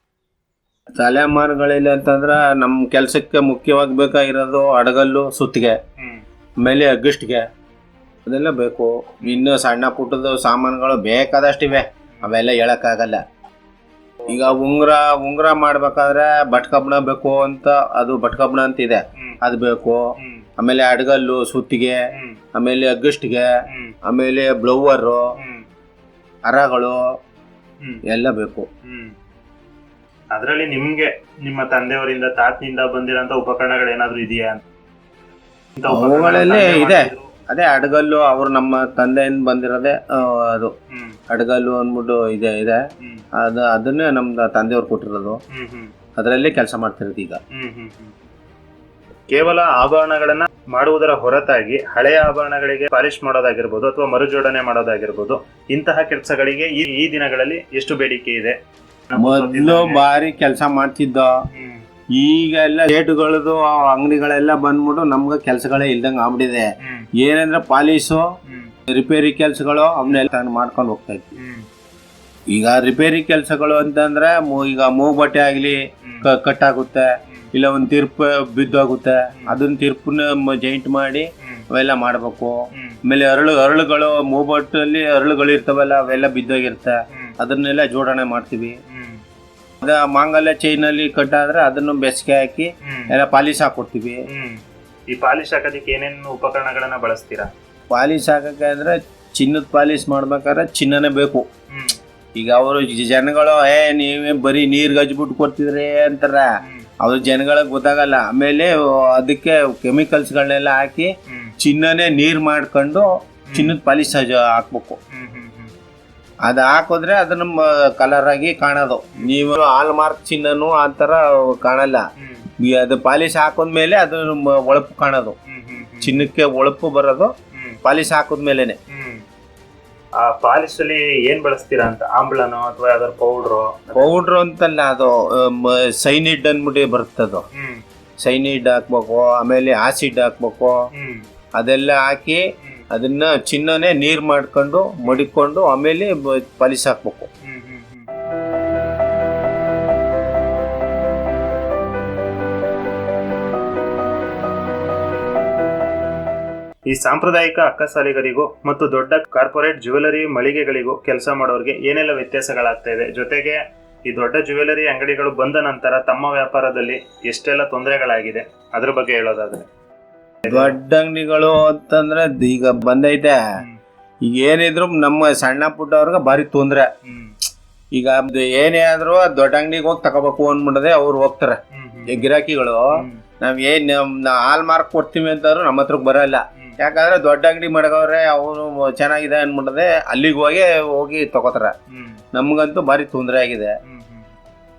ತಲೆಮಾರುಗಳಲ್ಲಿ ಅಂತಂದ್ರೆ ನಮ್ಮ ಕೆಲಸಕ್ಕೆ ಮುಖ್ಯವಾಗಿ ಬೇಕಾಗಿರೋದು ಅಡಗಲ್ಲು ಸುತ್ತಿಗೆ ಆಮೇಲೆ ಅಗ್ಗಿಷ್ಟಿಗೆ. ಅದೆಲ್ಲ ಬೇಕು. ಇನ್ನು ಸಣ್ಣ ಪುಟ್ಟದ ಸಾಮಾನುಗಳು ಬೇಕಾದಷ್ಟಿವೆ ಅವೆಲ್ಲ ಹೇಳೋಕ್ಕಾಗಲ್ಲ. ಈಗ ಉಂಗುರ ಉಂಗುರ ಮಾಡ್ಬೇಕಾದ್ರೆ ಬಟ್ಕಬ್ಣ ಬೇಕು ಅಂತ ಅದು ಬಟ್ಕಬ್ಣ ಅಂತ ಇದೆ. ಹ್ಮ್. ಅದು ಬೇಕು. ಆಮೇಲೆ ಅಡಗಲ್ಲು ಸುತ್ತಿಗೆ ಆಮೇಲೆ ಅಗ್ಗಿಷ್ಟಿಗೆ ಆಮೇಲೆ ಬ್ಲೌವರು ಹರಗಳು ಎಲ್ಲ ಬೇಕು. ಅದರಲ್ಲಿ ನಿಮ್ಗೆ ನಿಮ್ಮ ತಂದೆಯವರಿಂದ ತಾತನಿಂದ ಬಂದಿರೋಂತ ಉಪಕರಣಗಳು ಏನಾದ್ರು ಇದೆಯಾ ಅಂತ ಅವುಗಳಲ್ಲಿ ಇದೆ. ಅದೇ ಅಡಗಲ್ಲು ಅವ್ರು ನಮ್ಮ ತಂದೆಯಿಂದ ಬಂದಿರೋದೇ ಅದು. ಅಡಗಲ್ಲು ಅಂದ್ಬಿಟ್ಟು ಇದೆ ಇದೆ. ಅದು ಅದನ್ನೇ ನಮ್ಮ ತಂದೆಯವ್ರು ಕೊಟ್ಟಿರೋದು. ಅದರಲ್ಲಿ ಕೆಲಸ ಮಾಡ್ತಿರೋದು ಈಗ. ಕೇವಲ ಆಭರಣಗಳನ್ನ ಮಾಡುವುದರ ಹೊರತಾಗಿ ಹಳೆಯ ಆಭರಣಗಳಿಗೆ ಪಾಲಿಶ್ ಮಾಡೋದಾಗಿರ್ಬೋದು ಅಥವಾ ಮರುಜೋಡಣೆ ಮಾಡೋದಾಗಿರ್ಬೋದು ಇಂತಹ ಕೆಲಸಗಳಿಗೆ ಈ ಈ ದಿನಗಳಲ್ಲಿ ಎಷ್ಟು ಬೇಡಿಕೆ ಇದೆ? ಮೊದಲು ಬಾರಿ ಕೆಲಸ ಮಾಡ್ತಿದ್ದ. ಈಗ ಈಗೆಲ್ಲ ರೇಟ್ಗಳದು ಅಂಗಡಿಗಳೆಲ್ಲ ಬಂದ್ಬಿಟ್ಟು ನಮ್ಗೆ ಕೆಲಸಗಳೇ ಇಲ್ದಂಗೆ ಆಗ್ಬಿಟ್ಟಿದೆ. ಏನಂದ್ರೆ ಪಾಲಿಸು ರಿಪೇರಿ ಕೆಲಸಗಳು ಅವನ್ನೆಲ್ಲ ತಂದು ಮಾಡ್ಕೊಂಡು ಹೋಗ್ತಾ ಇದ್ವಿ. ಈಗ ರಿಪೇರಿ ಕೆಲಸಗಳು ಅಂತಂದ್ರೆ ಈಗ ಮೂಗು ಬಟ್ಟೆ ಆಗಲಿ ಕಟ್ ಆಗುತ್ತೆ ಇಲ್ಲ ಒಂದು ತೀರ್ಪು ಬಿದ್ದೋಗುತ್ತೆ. ಅದನ್ನ ತೀರ್ಪನ್ನ ಜೈಂಟ್ ಮಾಡಿ ಅವೆಲ್ಲ ಮಾಡಬೇಕು. ಆಮೇಲೆ ಅರಳು ಅರಳುಗಳು ಮೂಬಟ್ಟಲ್ಲಿ ಅರಳುಗಳು ಇರ್ತಾವಲ್ಲ ಅವೆಲ್ಲ ಬಿದ್ದೋಗಿರುತ್ತೆ. ಅದನ್ನೆಲ್ಲ ಜೋಡಣೆ ಮಾಡ್ತೀವಿ. ಅದ ಮಾಂಗಲ್ಯ ಚೈನ್ ಅಲ್ಲಿ ಕಟ್ಟಾದ್ರೆ ಅದನ್ನು ಬೆಸಿಗೆ ಹಾಕಿ ಹ್ಮ್. ಎಲ್ಲ ಪಾಲಿಶ್ ಹಾಕೊಡ್ತೀವಿ. ಹ್ಮ್. ಈ ಪಾಲಿಶ್ ಹಾಕೋದಕ್ಕೆ ಏನೇನು ಉಪಕರಣಗಳನ್ನ ಬಳಸ್ತೀರಾ? ಪಾಲಿಶ್ ಹಾಕಕ್ಕೆ ಅಂದ್ರೆ ಚಿನ್ನದ ಪಾಲಿಶ್ ಮಾಡ್ಬೇಕಾದ್ರೆ ಚಿನ್ನನೇ ಬೇಕು. ಹ್ಮ್. ಈಗ ಅವರು ಜನಗಳು ಏ ನೀವೇ ಬರೀ ನೀರ್ ಗಜ್ಬಿಟ್ಟು ಕೊಡ್ತಿದ್ರೆ ಅಂತಾರ. ಹ್ಮ್. ಅವ್ರ ಜನಗಳಿಗೆ ಗೊತ್ತಾಗಲ್ಲ. ಆಮೇಲೆ ಅದಕ್ಕೆ ಕೆಮಿಕಲ್ಸ್ಗಳನ್ನೆಲ್ಲ ಹಾಕಿ ಹ್ಮ್. ಚಿನ್ನನೇ ನೀರ್ ಮಾಡ್ಕೊಂಡು ಚಿನ್ನದ ಪಾಲಿಶ್ ಹಾಕ್ಬೇಕು. ಹ್ಮ್. ಹ್ಮ್ ಹಾಕೋದ್ರೆ ಅದು ನಮ್ಮ ಕಲರ್ ಆಗಿ ಕಾಣೋದು. ನೀವು ಹಾಲ್ ಮಾರ್ಕ್ ಚಿನ್ನನು ಆ ಥರ ಕಾಣಲ್ಲ. ಅದು ಪಾಲಿಶ್ ಹಾಕಿದ್ಮೇಲೆ ಅದು ಒಳಪು ಕಾಣೋದು. ಚಿನ್ನಕ್ಕೆ ಒಳಪು ಬರೋದು ಪಾಲಿಶ್ ಹಾಕಿದ್ಮೇಲೆನೆ. ಆ ಪಾಲಿಶ್ ಅಲ್ಲಿ ಏನ್ ಬಳಸ್ತೀರಾ ಅಂತ? ಆಮ್ಲನೋ ಅಥವಾ ಯಾವ್ದಾದ್ರು ಪೌಡ್ರು ಪೌಡ್ರು ಅಂತಲ್ಲ ಅದು ಸೈನಿಡ್ ಅಂದ್ಬಿಟ್ಟು ಬರ್ತದ. ಸೈನಿಡ್ ಹಾಕ್ಬೇಕು ಆಮೇಲೆ ಆಸಿಡ್ ಹಾಕ್ಬೇಕು. ಅದೆಲ್ಲ ಹಾಕಿ ಅದನ್ನ ಚಿನ್ನನೇ ನೀರ್ ಮಾಡ್ಕೊಂಡು, ಮಡಿಕೊಂಡು, ಆಮೇಲೆ ಪಾಲಿಸ್ ಹಾಕ್ಬೇಕು. ಈ ಸಾಂಪ್ರದಾಯಿಕ ಅಕ್ಕಸಾಲಿಗರಿಗೂ ಮತ್ತು ದೊಡ್ಡ ಕಾರ್ಪೊರೇಟ್ ಜ್ಯುವೆಲರಿ ಮಳಿಗೆಗಳಿಗೂ ಕೆಲಸ ಮಾಡೋರಿಗೆ ಏನೆಲ್ಲ ವ್ಯತ್ಯಾಸಗಳಾಗ್ತಾ ಇದೆ? ಜೊತೆಗೆ ಈ ದೊಡ್ಡ ಜ್ಯುವೆಲರಿ ಅಂಗಡಿಗಳು ಬಂದ ನಂತರ ತಮ್ಮ ವ್ಯಾಪಾರದಲ್ಲಿ ಎಷ್ಟೆಲ್ಲ ತೊಂದರೆಗಳಾಗಿದೆ? ಅದ್ರ ಬಗ್ಗೆ ಹೇಳೋದಾದ್ರೆ. ದೊಡ್ಡ ಅಂಗಡಿಗಳು ಅಂತಂದ್ರೆ ಈಗ ಬಂದೈತೆ ಈಗ ಏನಿದ್ರು ನಮ್ಮ ಸಣ್ಣ ಪುಟ್ಟವ್ರಿಗೆ ಬಾರಿ ತೊಂದ್ರೆ ಈಗ ಏನೇ ಆದ್ರೂ ದೊಡ್ಡ ಅಂಗಡಿಗೆ ಹೋಗಿ ತಗೋಬೇಕು ಅಂದ್ಬಿಡದೆ ಅವ್ರು ಹೋಗ್ತಾರೆ. ಈ ಗಿರಾಕಿಗಳು. ನಾವ್ ಏನ್ ಹಾಲ್ ಮಾರ್ಕ್ ಕೊಡ್ತೀವಿ ಅಂತಂದ್ರು ನಮ್ಮ ಹತ್ರಕ್ ಬರಲ್ಲ ಯಾಕಂದ್ರೆ ದೊಡ್ಡ ಅಂಗಡಿ ಮಾಡಗವ್ರೆ ಅವರು ಚೆನ್ನಾಗಿದೆ ಅನ್ಬಿಡದೆ ಅಲ್ಲಿಗೆ ಹೋಗಿ ಹೋಗಿ ತಗೋತಾರ. ನಮ್ಗಂತೂ ಭಾರಿ ತೊಂದರೆ ಆಗಿದೆ.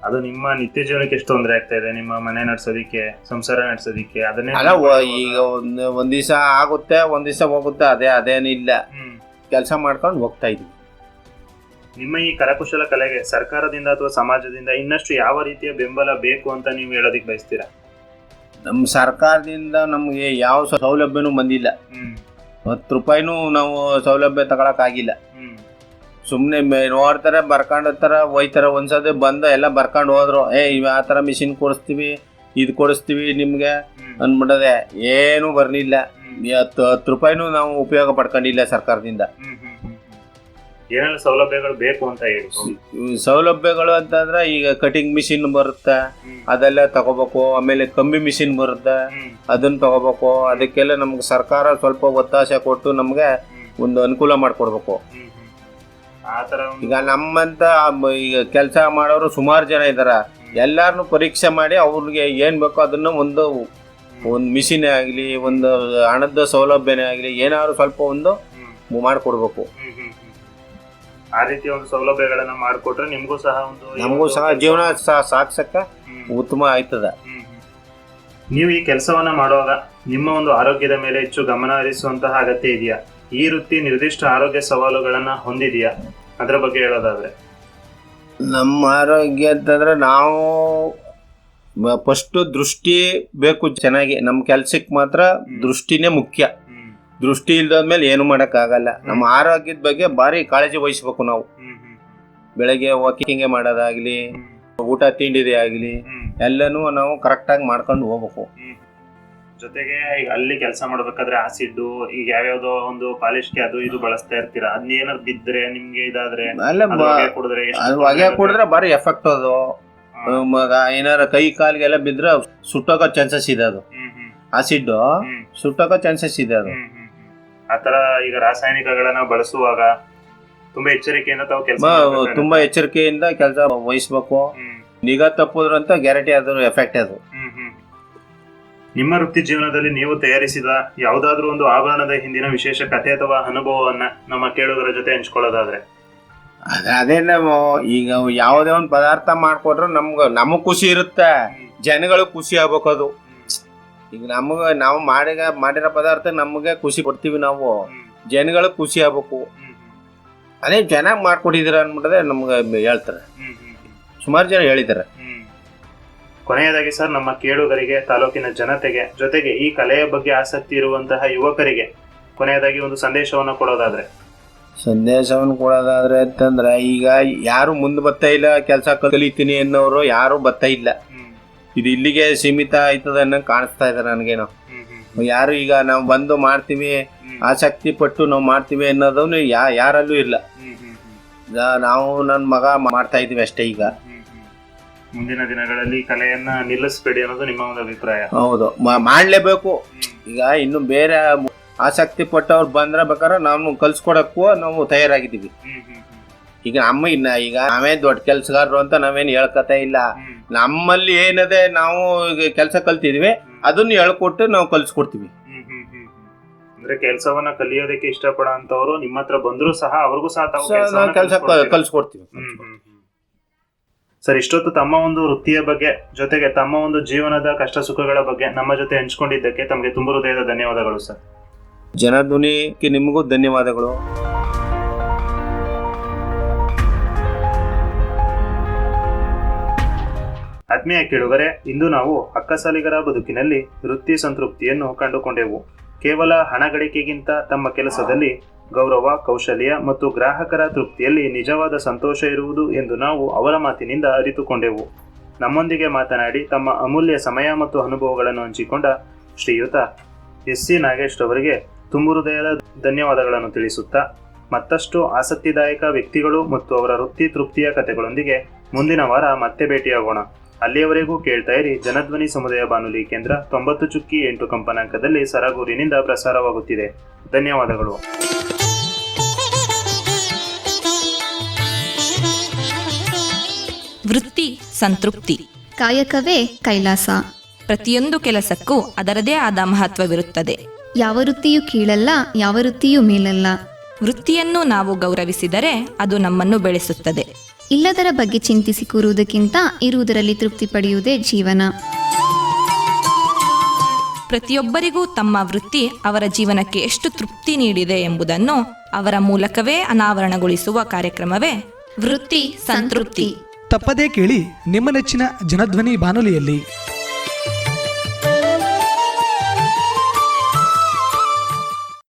ಅದು ನಿಮ್ಮ ನಿತ್ಯ ಜೀವನಕ್ಕೆ ಎಷ್ಟು ತೊಂದರೆ ಆಗ್ತಾ ಇದೆ? ನಿಮ್ಮ ಮನೆ ನಡೆಸೋದಿಕ್ಕೆ ಸಂಸಾರ ನಡೆಸೋದಿಕ್ಕೆ ಅದನ್ನೇ ಅಲ್ಲ ಈಗ ಒಂದ್ ಒಂದ್ ದಿವಸ ಆಗುತ್ತೆ ಒಂದ್ ದಿವಸ ಹೋಗುತ್ತೆ ಅದೇ ಅದೇನಿಲ್ಲ ಹ್ಮ್. ಕೆಲಸ ಮಾಡ್ಕೊಂಡು ಹೋಗ್ತಾ ಇದೀವಿ ನಿಮ್ಮ ಈ ಕರಕುಶಲ ಕಲೆಗೆ ಸರ್ಕಾರದಿಂದ ಅಥವಾ ಸಮಾಜದಿಂದ ಇನ್ನಷ್ಟು ಯಾವ ರೀತಿಯ ಬೆಂಬಲ ಬೇಕು ಅಂತ ನೀವು ಹೇಳೋದಿಕ್ ಬಯಸ್ತೀರಾ? ನಮ್ಮ ಸರ್ಕಾರದಿಂದ ನಮಗೆ ಯಾವ ಸೌಲಭ್ಯನೂ ಬಂದಿಲ್ಲ. ಹ್ಮ್. ಹತ್ತು ರೂಪಾಯಿನೂ ನಾವು ಸೌಲಭ್ಯ ತಗೊಳಕ್ಕಾಗಿಲ್ಲ. ಹ್ಮ್. ಸುಮ್ಮನೆ ನೋಡ್ತಾರೆ ಬರ್ಕೊಂಡಿರ್ತಾರೆ ಒಯ್ತಾರೆ ಒಂದ್ಸತಿ ಬಂದು ಎಲ್ಲ ಬರ್ಕೊಂಡು ಹೋದ್ರು. ಏ ಇವ್ ಆ ಥರ ಮಿಷಿನ್ ಕೊಡಿಸ್ತೀವಿ ಇದು ಕೊಡಿಸ್ತೀವಿ ನಿಮಗೆ ಅಂದ್ಬಿಟ್ಟದೆ. ಅಂದ್ಬಿಡದೆ ಏನೂ ಬರಲಿಲ್ಲ. ಹತ್ತು ಹತ್ತು ರೂಪಾಯಿನೂ ನಾವು ಉಪಯೋಗ ಪಡ್ಕೊಂಡಿಲ್ಲ ಸರ್ಕಾರದಿಂದ. ಏನೆಲ್ಲ ಸೌಲಭ್ಯಗಳು ಬೇಕು ಅಂತ ಹೇಳಿ? ಸೌಲಭ್ಯಗಳು ಅಂತಂದ್ರೆ ಈಗ ಕಟಿಂಗ್ ಮಿಷಿನ್ ಬರುತ್ತೆ. ಅದೆಲ್ಲ ತಗೋಬೇಕು. ಆಮೇಲೆ ಕಂಬಿ ಮಿಷಿನ್ ಬರುತ್ತೆ. ಅದನ್ನ ತಗೋಬೇಕು. ಅದಕ್ಕೆಲ್ಲ ನಮ್ಗೆ ಸರ್ಕಾರ ಸ್ವಲ್ಪ ಒತ್ತಾಸೆ ಕೊಟ್ಟು ನಮಗೆ ಒಂದು ಅನುಕೂಲ ಮಾಡಿಕೊಡ್ಬೇಕು. ಈಗ ನಮ್ಮಂತ ಈಗ ಕೆಲಸ ಮಾಡೋರು ಸುಮಾರು ಜನ ಇದಾರ. ಎಲ್ಲಾರನು ಪರೀಕ್ಷೆ ಮಾಡಿ ಅವ್ರಿಗೆ ಏನ್ ಬೇಕೋ ಅದನ್ನ ಒಂದು ಒಂದು ಮಿಷಿನೇ ಆಗಲಿ ಒಂದು ಹಣದ ಸೌಲಭ್ಯನೇ ಆಗಲಿ ಏನಾದ್ರು ಸ್ವಲ್ಪ ಒಂದು ಮಾಡಿಕೊಡ್ಬೇಕು. ಆ ರೀತಿ ಒಂದು ಸೌಲಭ್ಯಗಳನ್ನ ಮಾಡಿಕೊಟ್ರೆ ನಿಮಗೂ ಸಹ ಒಂದು ನಮಗೂ ಸಹ ಜೀವನ ಸಹ ಸಾಕ್ಸಕ್ಕ ಉತ್ತಮ ಆಯ್ತದ. ನೀವು ಈ ಕೆಲಸವನ್ನ ಮಾಡುವಾಗ ನಿಮ್ಮ ಒಂದು ಆರೋಗ್ಯದ ಮೇಲೆ ಹೆಚ್ಚು ಗಮನ ಹರಿಸುವಂತಹ ಅಗತ್ಯ ಇದೆಯಾ? ಈ ವೃತ್ತಿ ನಿರ್ದಿಷ್ಟ ಆರೋಗ್ಯ ಸವಾಲುಗಳನ್ನ ಹೊಂದಿದೆಯಾ? ಅದರ ಬಗ್ಗೆ ಹೇಳೋದಾದ್ರೆ. ನಮ್ಮ ಆರೋಗ್ಯ ಅಂತಂದ್ರೆ ನಾವು ಫಸ್ಟ್ ದೃಷ್ಟಿ ಬೇಕು ಚೆನ್ನಾಗಿ. ನಮ್ಮ ಕೆಲ್ಸಕ್ಕೆ ಮಾತ್ರ ದೃಷ್ಟಿನೇ ಮುಖ್ಯ. ದೃಷ್ಟಿ ಇಲ್ದಾದ್ಮೇಲೆ ಏನು ಮಾಡೋಕ್ಕಾಗಲ್ಲ. ನಮ್ಮ ಆರೋಗ್ಯದ ಬಗ್ಗೆ ಭಾರಿ ಕಾಳಜಿ ವಹಿಸ್ಬೇಕು ನಾವು. ಬೆಳಗ್ಗೆ ವಾಕಿಂಗ್ ಮಾಡೋದಾಗ್ಲಿ ಊಟ ತಿಂಡಿದೆ ಆಗಲಿ ಎಲ್ಲನೂ ನಾವು ಕರೆಕ್ಟಾಗಿ ಮಾಡ್ಕೊಂಡು ಹೋಗ್ಬೇಕು. ಜೊತೆಗೆ ಈಗ ಅಲ್ಲಿ ಕೆಲಸ ಮಾಡ್ಬೇಕಾದ್ರೆ ಆಸಿಡ್ ಈಗ ಯಾವ್ಯಾವ್ದೋ ಒಂದು ಪಾಲಿಶ್ಗೆ ಅದು ಇದು ಬಳಸ್ತಾ ಇರ್ತೀರಾ? ಅದನ್ನೇನಾದ್ರು ಬಿದ್ರೆ ನಿಮ್ಗೆ ಇದಾದ್ರೆ? ಅಲ್ಲೇ ಅದು ಹೊಗೆ ಕುಡಿದ್ರೆ ಎಷ್ಟು ಅದು ತೊಂದ್ರೆ ಹೊಗೆ ಆಗುತ್ತೆ? ಕುಡಿದ್ರೆ ಭಾರಿ ಎಫೆಕ್ಟ್ ಅದು. ಮಗ ಏನಾರ ಕೈ ಕಾಲಿಗೆಲ್ಲ ಬಿದ್ರೆ ಸುಟ್ಟೋಕೋ ಚಾನ್ಸಸ್ ಇದೆ ಅದು. ಹ್ಮ್ ಹ್ಮ್. ಆಸಿಡ್ ಹ್ಮ್. ಸುಟ್ಟೋಗೋ ಚಾನ್ಸಸ್ ಇದೆ ಅದು. ಹ್ಮ್ ಹ್ಮ್ ಹ್ಮ್. ಆತರ ಈಗ ರಾಸಾಯನಿಕಗಳನ್ನ ಬಳಸುವಾಗ ತುಂಬಾ ಎಚ್ಚರಿಕೆಯಿಂದ ತಾವು ಕೆಲಸ ತುಂಬಾ ಎಚ್ಚರಿಕೆಯಿಂದ ಕೆಲಸ ವಹಿಸ್ಬೇಕು. ನಿಗಾ ತಪ್ಪುದ್ರಂತ ಗ್ಯಾರಂಟಿ ಆದ್ರೂ ಎಫೆಕ್ಟ್ ಅದು. ನಿಮ್ಮ ವೃತ್ತಿ ಜೀವನದಲ್ಲಿ ನೀವು ತಯಾರಿಸಿದ ಯಾವುದಾದ್ರೂ ಒಂದು ಆಭರಣದ ಹಿಂದಿನ ವಿಶೇಷ ಕಥೆ ಅಥವಾ ಅನುಭವವನ್ನ ನಮ್ಮ ಕೇಳುಗರ ಜೊತೆ ಹಂಚ್ಕೊಳ್ಳೋದಾದ್ರೆ? ಅದ ಅದೇ ನಾವು ಈಗ ಯಾವುದೇ ಒಂದು ಪದಾರ್ಥ ಮಾಡ್ಕೊಟ್ರೆ ನಮ್ಗೆ ನಮಗ್ ಖುಷಿ ಇರುತ್ತೆ. ಜನಗಳು ಖುಷಿ ಆಗ್ಬೇಕು ಅದು. ಈಗ ನಮಗೆ ನಾವು ಮಾಡಿದ ಮಾಡಿರೋ ಪದಾರ್ಥ ನಮಗೆ ಖುಷಿ ಕೊಡ್ತೀವಿ ನಾವು. ಜನಗಳು ಖುಷಿ ಆಗ್ಬೇಕು. ಅದೇ ಚೆನ್ನಾಗಿ ಮಾಡ್ಕೊಟ್ಟಿದ್ದೀರ ಅನ್ಬಿಟ್ರೆ ನಮ್ಗೆ ಹೇಳ್ತಾರೆ. ಸುಮಾರು ಜನ ಹೇಳಿದ್ದಾರೆ. ಕೊನೆಯದಾಗಿ ಸರ್ ನಮ್ಮ ಕೇಳುಗರಿಗೆ ತಾಲೂಕಿನ ಜನತೆಗೆ ಜೊತೆಗೆ ಈ ಕಲೆಯ ಬಗ್ಗೆ ಆಸಕ್ತಿ ಇರುವಂತಹ ಯುವಕರಿಗೆ ಕೊನೆಯದಾಗಿ ಒಂದು ಸಂದೇಶವನ್ನು ಕೊಡೋದಾದ್ರೆ. ಸಂದೇಶವನ್ನು ಕೊಡೋದಾದ್ರೆ ಅಂತಂದ್ರೆ ಈಗ ಯಾರು ಮುಂದೆ ಬರ್ತಾ ಇಲ್ಲ ಕೆಲಸ ಕಲಿತೀನಿ ಅನ್ನೋರು ಯಾರು ಬರ್ತಾ ಇಲ್ಲ. ಇದು ಇಲ್ಲಿಗೆ ಸೀಮಿತ ಆಯ್ತದ ಅನ್ನೋ ಕಾಣಿಸ್ತಾ ಇದೆ ನನಗೇನೋ. ಯಾರು ಈಗ ನಾವು ಬಂದು ಮಾಡ್ತೀವಿ ಆಸಕ್ತಿ ಪಟ್ಟು ನಾವು ಮಾಡ್ತೀವಿ ಅನ್ನೋದನ್ನು ಯಾ ಯಾರಲ್ಲೂ ಇಲ್ಲ. ನಾವು ನನ್ನ ಮಗ ಮಾಡ್ತಾ ಇದೀವಿ ಅಷ್ಟೇ ಈಗ. ಮುಂದಿನ ದಿನಗಳಲ್ಲಿ ಕಲೆಯನ್ನ ನಿಲ್ಲಿಸಬೇಡಿ ಅನ್ನೋದು ನಿಮ್ಮ ಒಂದು ಅಭಿಪ್ರಾಯ. ಹೌದು. ಮಾಡ್ಲೇಬೇಕು. ಈಗ ಇನ್ನು ಬೇರೆ ಆಸಕ್ತಿ ಪಟ್ಟವ್ರು ಬಂದ್ರೆ ಬೇಕಾದ್ರೆ ನಾವು ಕಲ್ಸ್ಕೊಡಕ್ಕೂ ನಾವು ತಯಾರಾಗಿದ್ದೀವಿ. ಈಗ ನಮ್ಮ ಇನ್ನ ಈಗ ನಾವೇ ದೊಡ್ಡ ಕೆಲ್ಸಗಾರರು ಅಂತ ನಾವೇನು ಹೇಳ್ಕತಾ ಇಲ್ಲ. ನಮ್ಮಲ್ಲಿ ಏನದೆ ನಾವು ಈಗ ಕೆಲಸ ಕಲ್ತಿದ್ವಿ ಅದನ್ನ ಹೇಳ್ಕೊಟ್ಟು ನಾವು ಕಲ್ಸ್ಕೊಡ್ತೀವಿ. ಅಂದ್ರೆ ಕೆಲಸವನ್ನ ಕಲಿಯೋದಕ್ಕೆ ಇಷ್ಟಪಡೋ ಅಂತವ್ರು ನಿಮ್ಮ ಹತ್ರ ಬಂದ್ರು ಸಹ ಅವ್ರಿಗೂ ಸಹ ಕೆಲಸ? ಕಲ್ಸ್ಕೊಡ್ತೀವಿ. ಸರ್ ಇಷ್ಟೊತ್ತು ತಮ್ಮ ಒಂದು ವೃತ್ತಿಯ ಬಗ್ಗೆ ಜೊತೆಗೆ ತಮ್ಮ ಒಂದು ಜೀವನದ ಕಷ್ಟ ಸುಖಗಳ ಬಗ್ಗೆ ನಮ್ಮ ಜೊತೆ ಹಂಚ್ಕೊಂಡಿದ್ದಕ್ಕೆ ತಮಗೆ ತುಂಬ ಹೃದಯದ ಧನ್ಯವಾದಗಳು ಸರ್. ಜನಧ್ವನಿಗೆ ನಿಮಗೂ ಧನ್ಯವಾದಗಳು. ಆತ್ಮೀಯ ಕೇಳುಗರೆ ಇಂದು ನಾವು ಅಕ್ಕಸಾಲಿಗರ ಬದುಕಿನಲ್ಲಿ ವೃತ್ತಿ ಸಂತೃಪ್ತಿಯನ್ನು ಕಂಡುಕೊಂಡೆವು. ಕೇವಲ ಹಣ ಗಳಿಕೆಗಿಂತ ತಮ್ಮ ಕೆಲಸದಲ್ಲಿ ಗೌರವ, ಕೌಶಲ್ಯ ಮತ್ತು ಗ್ರಾಹಕರ ತೃಪ್ತಿಯಲ್ಲಿ ನಿಜವಾದ ಸಂತೋಷ ಇರುವುದು ಎಂದು ನಾವು ಅವರ ಮಾತಿನಿಂದ ಅರಿತುಕೊಂಡೆವು. ನಮ್ಮೊಂದಿಗೆ ಮಾತನಾಡಿ ತಮ್ಮ ಅಮೂಲ್ಯ ಸಮಯ ಮತ್ತು ಅನುಭವಗಳನ್ನು ಹಂಚಿಕೊಂಡ ಶ್ರೀಯುತ ಎಸ್ ಸಿ ನಾಗೇಶ್ ಅವರಿಗೆ ತುಂಬು ಹೃದಯದ ಧನ್ಯವಾದಗಳನ್ನು ತಿಳಿಸುತ್ತಾ, ಮತ್ತಷ್ಟು ಆಸಕ್ತಿದಾಯಕ ವ್ಯಕ್ತಿಗಳು ಮತ್ತು ಅವರ ವೃತ್ತಿ ತೃಪ್ತಿಯ ಕಥೆಗಳೊಂದಿಗೆ ಮುಂದಿನ ವಾರ ಮತ್ತೆ ಭೇಟಿಯಾಗೋಣ. ಅಲ್ಲಿಯವರೆಗೂ ಕೇಳ್ತಾ ಇರಿ ಜನಧ್ವನಿ ಸಮುದಾಯ ಬಾನುಲಿ ಕೇಂದ್ರ ತೊಂಬತ್ತು ಚುಕ್ಕಿ ಎಂಟು ಕಂಪನಾಂಕದಲ್ಲಿ ಸರಗೂರಿನಿಂದ ಪ್ರಸಾರವಾಗುತ್ತಿದೆ. ಧನ್ಯವಾದಗಳು. ವೃತ್ತಿ ಸಂತೃಪ್ತಿ. ಕಾಯಕವೇ ಕೈಲಾಸ. ಪ್ರತಿಯೊಂದು ಕೆಲಸಕ್ಕೂ ಅದರದೇ ಆದ ಮಹತ್ವವಿರುತ್ತದೆ. ಯಾವ ವೃತ್ತಿಯು ಕೀಳಲ್ಲ ಯಾವ ವೃತ್ತಿಯೂ ಮೇಲಲ್ಲ. ವೃತ್ತಿಯನ್ನು ನಾವು ಗೌರವಿಸಿದರೆ ಅದು ನಮ್ಮನ್ನು ಬೆಳೆಸುತ್ತದೆ. ಇಲ್ಲದರ ಬಗ್ಗೆ ಚಿಂತಿಸಿ ಕೂರುವುದಕ್ಕಿಂತ ಇರುವುದರಲ್ಲಿ ತೃಪ್ತಿ ಪಡೆಯುವುದೇ ಜೀವನ. ಪ್ರತಿಯೊಬ್ಬರಿಗೂ ತಮ್ಮ ವೃತ್ತಿ ಅವರ ಜೀವನಕ್ಕೆ ಎಷ್ಟು ತೃಪ್ತಿ ನೀಡಿದೆ ಎಂಬುದನ್ನು ಅವರ ಮೂಲಕವೇ ಅನಾವರಣಗೊಳಿಸುವ ಕಾರ್ಯಕ್ರಮವೇ ವೃತ್ತಿ ಸಂತೃಪ್ತಿ. ತಪ್ಪದೇ ಕೇಳಿ ನಿಮ್ಮ ನೆಚ್ಚಿನ ಜನಧ್ವನಿ ಬಾನುಲಿಯಲ್ಲಿ.